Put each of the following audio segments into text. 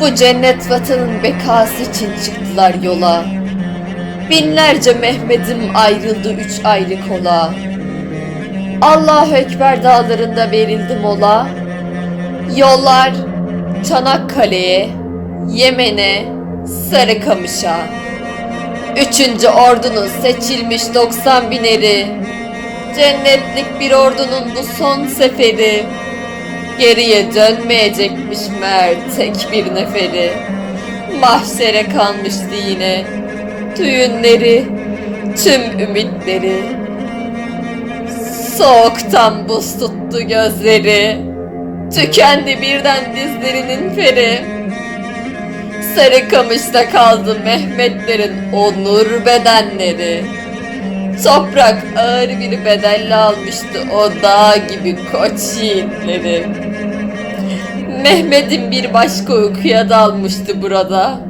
Bu cennet vatanın bekası için çıktılar yola. Binlerce Mehmet'im ayrıldı üç ayrı kola. Allahu Ekber dağlarında verildi mola. Yollar Çanakkale'ye, Yemen'e, Sarıkamış'a. Üçüncü ordunun seçilmiş 90 bineri. Cennetlik bir ordunun bu son seferi. Geriye dönmeyecekmiş meğer tek bir neferi. Mahşere kalmıştı yine. Düğünleri, tüm ümitleri. Soğuktan buz tuttu gözleri. Tükendi birden dizlerinin feri. Sarıkamış'ta kaldı Mehmetlerin onur bedenleri. Toprak ağır bir bedelle almıştı o dağ gibi koç yiğitleri. Mehmet'in bir başka uykuya dalmıştı burada.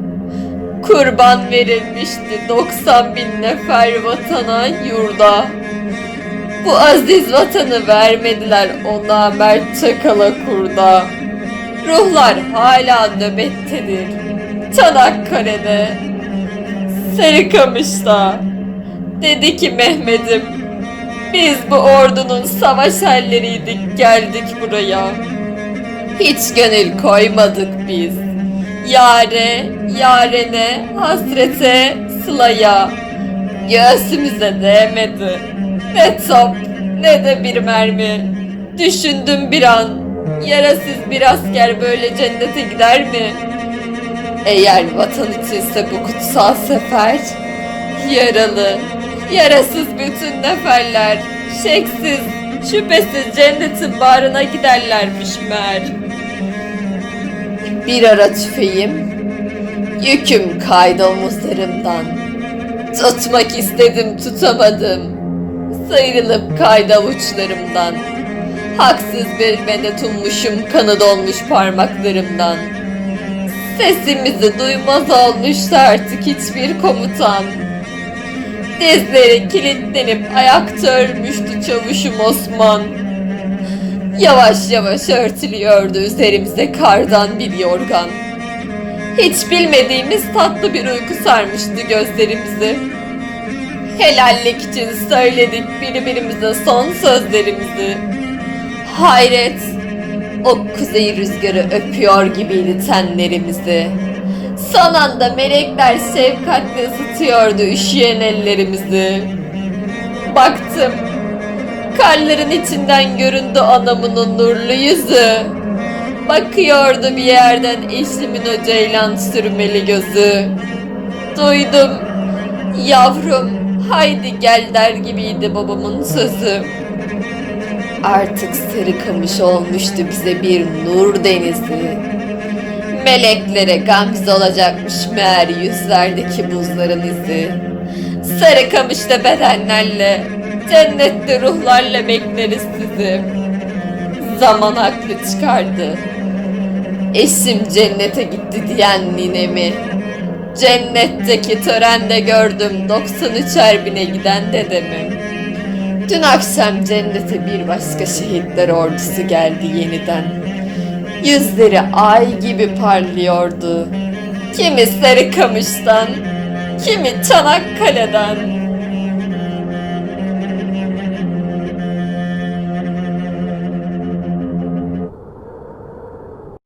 Kurban verilmişti 90 bin nefer vatana yurda. Bu aziz vatanı vermediler ona mert çakala kurda. Ruhlar hala nöbettedir. Çanakkale'de, Sarıkamış'ta. Dedi ki Mehmet'im, biz bu ordunun savaş erleriydik geldik buraya. Hiç gönül koymadık biz. Yare, yarene, hasrete, sılaya. Göğsümüze değmedi. Ne top, ne de bir mermi. Düşündüm bir an, yarasız bir asker böyle cennete gider mi? Eğer vatan içinse bu kutsal sefer, yaralı, yarasız bütün neferler, şeksiz, şüphesiz cennetin bağrına giderlermiş meğer. Bir ara tüfeğim, yüküm kaydı omuzlarımdan. Tutmak istedim tutamadım, sıyrılıp kaydı avuçlarımdan. Haksız bir medet ummuşum kanı dolmuş parmaklarımdan. Sesimizi duymaz olmuştu artık hiçbir komutan. Dizleri kilitlenip ayakta ölmüştü çavuşum Osman. Yavaş yavaş örtülüyordu üzerimize kardan bir yorgan. Hiç bilmediğimiz tatlı bir uyku sarmıştı gözlerimizi. Helallik için söyledik birbirimize son sözlerimizi. Hayret, o kuzey rüzgarı öpüyor gibiydi tenlerimizi. Son anda melekler şefkatle ısıtıyordu üşüyen ellerimizi. Baktım, karların içinden göründü anamın o nurlu yüzü. Bakıyordu bir yerden eşimin o ceylan sürmeli gözü. Duydum, yavrum haydi gel der gibiydi babamın sözü. Artık Sarıkamış olmuştu bize bir nur denizi. Meleklere gamze olacakmış meğer yüzlerdeki buzların izi. Sarıkamış'ta bedenlerle, cennette ruhlarla bekleriz sizi. Zaman haklı çıkardı. Eşim cennete gitti diyen ninemi. Cennetteki törende gördüm 93 erbine giden dedemi. Dün akşam cennete bir başka şehitler ordusu geldi yeniden. Yüzleri ay gibi parlıyordu. Kimi Sarıkamış'tan, kimi Çanakkale'den.